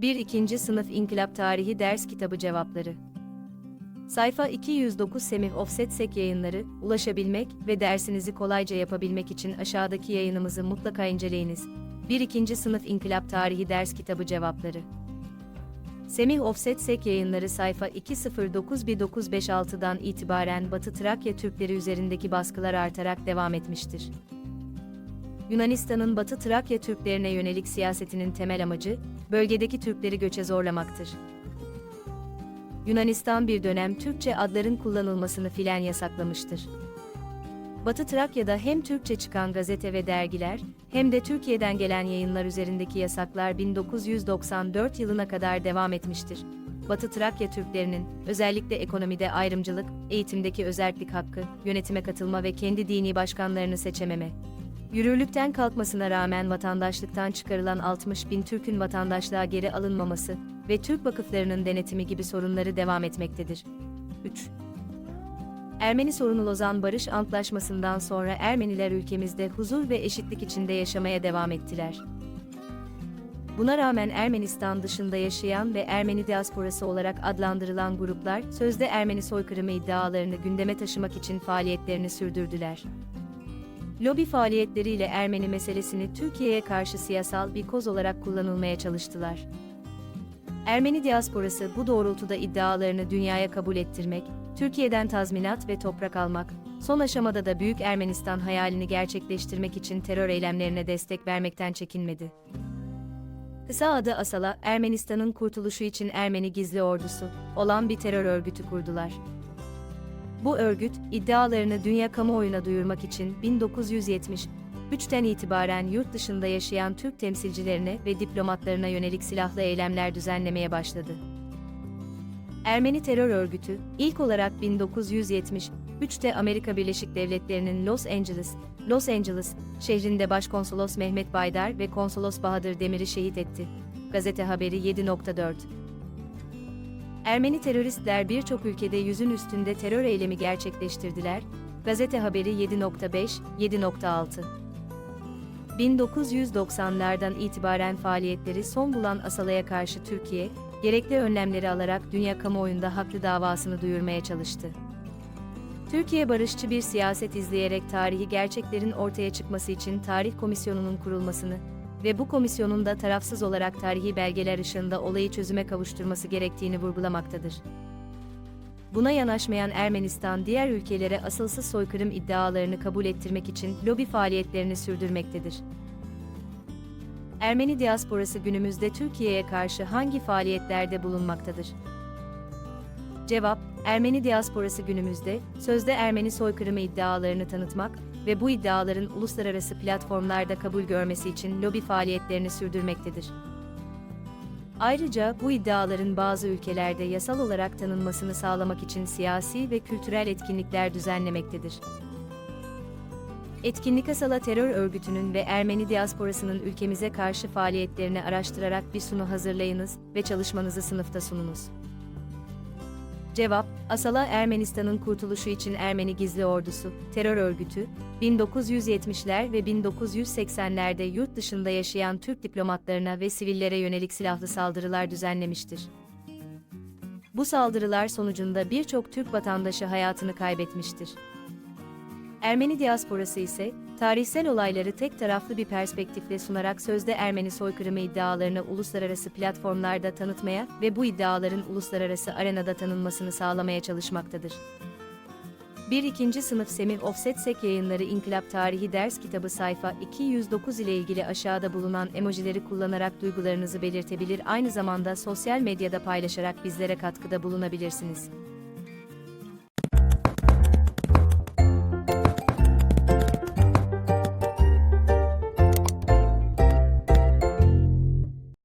1. 2. Sınıf İnkılap Tarihi Ders Kitabı Cevapları Sayfa 209 Semih Offset Sek yayınları, ulaşabilmek ve dersinizi kolayca yapabilmek için aşağıdaki yayınımızı mutlaka inceleyiniz. 1. 2. Sınıf İnkılap Tarihi Ders Kitabı Cevapları Semih Offset Sek yayınları sayfa 209-1956'dan itibaren Batı Trakya Türkleri üzerindeki baskılar artarak devam etmiştir. Yunanistan'ın Batı Trakya Türklerine yönelik siyasetinin temel amacı, bölgedeki Türkleri göçe zorlamaktır. Yunanistan bir dönem Türkçe adların kullanılmasını fiilen yasaklamıştır. Batı Trakya'da hem Türkçe çıkan gazete ve dergiler, hem de Türkiye'den gelen yayınlar üzerindeki yasaklar 1994 yılına kadar devam etmiştir. Batı Trakya Türklerinin, özellikle ekonomide ayrımcılık, eğitimdeki özerklik hakkı, yönetime katılma ve kendi dini başkanlarını seçememe, Yürürlükten kalkmasına rağmen vatandaşlıktan çıkarılan 60 bin Türk'ün vatandaşlığa geri alınmaması ve Türk vakıflarının denetimi gibi sorunları devam etmektedir. 3. Ermeni sorunu Lozan Barış Antlaşması'ndan sonra Ermeniler ülkemizde huzur ve eşitlik içinde yaşamaya devam ettiler. Buna rağmen Ermenistan dışında yaşayan ve Ermeni diasporası olarak adlandırılan gruplar, sözde Ermeni soykırımı iddialarını gündeme taşımak için faaliyetlerini sürdürdüler lobi faaliyetleriyle Ermeni meselesini Türkiye'ye karşı siyasal bir koz olarak kullanılmaya çalıştılar. Ermeni diasporası bu doğrultuda iddialarını dünyaya kabul ettirmek, Türkiye'den tazminat ve toprak almak, son aşamada da Büyük Ermenistan hayalini gerçekleştirmek için terör eylemlerine destek vermekten çekinmedi. Kısa adı Asala, Ermenistan'ın kurtuluşu için Ermeni gizli ordusu olan bir terör örgütü kurdular. Bu örgüt, iddialarını dünya kamuoyuna duyurmak için 1973'ten itibaren yurt dışında yaşayan Türk temsilcilerine ve diplomatlarına yönelik silahlı eylemler düzenlemeye başladı. Ermeni terör örgütü, ilk olarak 1973'te Amerika Birleşik Devletleri'nin Los Angeles, Los Angeles şehrinde Başkonsolos Mehmet Baydar ve Konsolos Bahadır Demir'i şehit etti. Gazete haberi 7.4 Ermeni teröristler birçok ülkede yüzün üstünde terör eylemi gerçekleştirdiler. Gazete haberi 7.5, 7.6 1990'lardan itibaren faaliyetleri son bulan Asala'ya karşı Türkiye, gerekli önlemleri alarak dünya kamuoyunda haklı davasını duyurmaya çalıştı. Türkiye barışçı bir siyaset izleyerek tarihi gerçeklerin ortaya çıkması için tarih komisyonunun kurulmasını, ve bu komisyonun da tarafsız olarak tarihi belgeler ışığında olayı çözüme kavuşturması gerektiğini vurgulamaktadır. Buna yanaşmayan Ermenistan diğer ülkelere asılsız soykırım iddialarını kabul ettirmek için lobi faaliyetlerini sürdürmektedir. Ermeni diasporası günümüzde Türkiye'ye karşı hangi faaliyetlerde bulunmaktadır? Cevap, Ermeni diasporası günümüzde, sözde Ermeni soykırımı iddialarını tanıtmak ve bu iddiaların uluslararası platformlarda kabul görmesi için lobi faaliyetlerini sürdürmektedir. Ayrıca bu iddiaların bazı ülkelerde yasal olarak tanınmasını sağlamak için siyasi ve kültürel etkinlikler düzenlemektedir. Etkinlik Asala terör örgütünün ve Ermeni diasporasının ülkemize karşı faaliyetlerini araştırarak bir sunu hazırlayınız ve çalışmanızı sınıfta sununuz. Cevap, Asala Ermenistan'ın kurtuluşu için Ermeni Gizli Ordusu, terör örgütü, 1970'ler ve 1980'lerde yurt dışında yaşayan Türk diplomatlarına ve sivillere yönelik silahlı saldırılar düzenlemiştir. Bu saldırılar sonucunda birçok Türk vatandaşı hayatını kaybetmiştir. Ermeni diasporası ise, tarihsel olayları tek taraflı bir perspektifle sunarak sözde Ermeni soykırımı iddialarını uluslararası platformlarda tanıtmaya ve bu iddiaların uluslararası arenada tanınmasını sağlamaya çalışmaktadır. 1. 2. Sınıf Semih Offset Sek yayınları İnkılap Tarihi Ders Kitabı sayfa 209 ile ilgili aşağıda bulunan emojileri kullanarak duygularınızı belirtebilir aynı zamanda sosyal medyada paylaşarak bizlere katkıda bulunabilirsiniz.